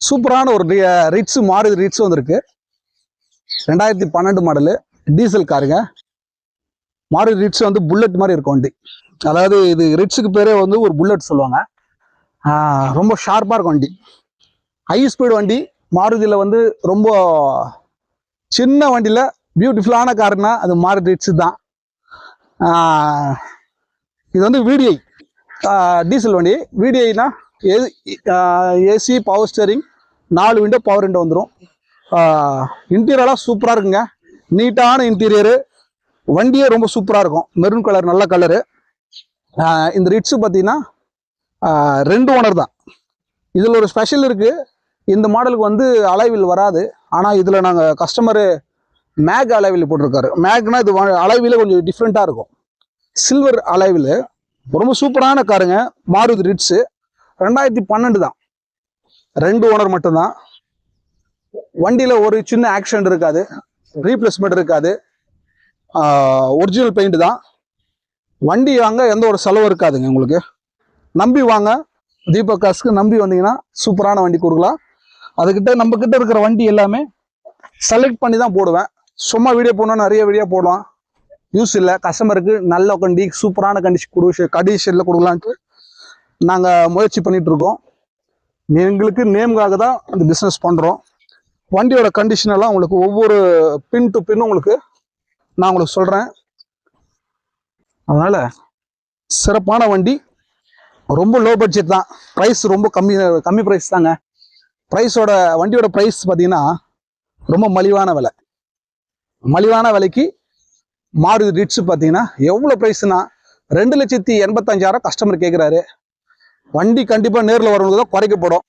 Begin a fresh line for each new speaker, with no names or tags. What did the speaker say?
சூப்பரான ஒரு Ritz Maruti Ritz வந்திருக்கு. ரெண்டாயிரத்தி பன்னெண்டு மாடலு டீசல் காருங்க மாருதி ரிட்ஸ் வந்து புல்லட் மாதிரி இருக்கும் வண்டி. அதாவது இது ரிட்ஸுக்கு பேரே வந்து ஒரு புல்லட் சொல்லுவாங்க. ரொம்ப ஷார்ப்பாக இருக்கும் வண்டி. ஹை ஸ்பீடு வண்டி மாருதியில் வந்து ரொம்ப சின்ன வண்டியில் பியூட்டிஃபுல்லான காருன்னா அது மாருதி ரிட்ஸு தான். இது வந்து விடிஐ டீசல் வண்டி. விடிஐனா ஏசி பவர் ஸ்டேரிங் நாலு விண்டோ பவர் விண்டோ வந்துடும் இன்டீரியரெலாம் சூப்பராக இருக்குங்க. நீட்டான இன்டீரியரு வண்டியே ரொம்ப சூப்பராக இருக்கும். மெரூன் கலர் நல்ல கலரு இந்த ரிட்ஸு பார்த்தீங்கன்னா ரெண்டு ஓனர் தான். இதில் ஒரு ஸ்பெஷல் இருக்குது இந்த மாடலுக்கு வந்து அலைவில் வராது. ஆனால் இதில் நாங்கள் கஸ்டமரு மேக் அலைவில் போட்டிருக்காரு. மேக்னா இது அலைவில் கொஞ்சம் டிஃப்ரெண்ட்டாக இருக்கும். சில்வர் அலைவில் ரொம்ப சூப்பரான காருங்க மாருதி ரிட்ஸு ரெண்டாயிரத்தி பன்னெண்டு தான். ரெண்டு ஓனர் மட்டும்தான். வண்டியில் ஒரு சின்ன ஆக்சிடென்ட் இருக்காது. ரீப்ளேஸ்மெண்ட் இருக்காது. ஒரிஜினல் பெயிண்ட் தான். வண்டி வாங்க எந்த ஒரு செலவும் இருக்காதுங்க உங்களுக்கு. நம்பி வாங்க. தீபக் காசுக்கு நம்பி வந்தீங்கன்னா சூப்பரான வண்டி கொடுக்கலாம். அதுக்கிட்ட நம்ம கிட்ட இருக்கிற வண்டி எல்லாமே செலக்ட் பண்ணி தான் போடுவேன். சும்மா வீடியோ போடணும் நிறைய வீடியோ போடலாம். யூஸ் இல்லை. கஸ்டமருக்கு நல்ல வண்டி சூப்பரான கண்டிஷன் கொடு கண்டிஷனில் கொடுக்கலான்ட்டு நாங்கள் முயற்சி பண்ணிகிட்ருக்கோம் இருக்கோம் எங்களுக்கு நேம்காக தான் அந்த பிஸ்னஸ் பண்ணுறோம் வண்டியோட கண்டிஷன் எல்லாம் உங்களுக்கு ஒவ்வொரு பின் டு பின் உங்களுக்கு நான் உங்களுக்கு சொல்கிறேன் அதனால் சிறப்பான வண்டி ரொம்ப லோ பட்ஜெட் தான். ப்ரைஸ் ரொம்ப கம்மி கம்மி ப்ரைஸ் தாங்க. ப்ரைஸோட வண்டியோட ப்ரைஸ் பார்த்தீங்கன்னா ரொம்ப மலிவான விலை. மலிவான விலைக்கு மாறுது ரிட்ஸ் பார்த்தீங்கன்னா எவ்வளோ ப்ரைஸ்னா ரெண்டு லட்சத்தி எண்பத்தஞ்சாயிரம் கஸ்டமர் கேட்குறாரு வண்டி கண்டிப்பாக நேரில் வரவங்களுக்கு தான் குறைக்கப்படும்.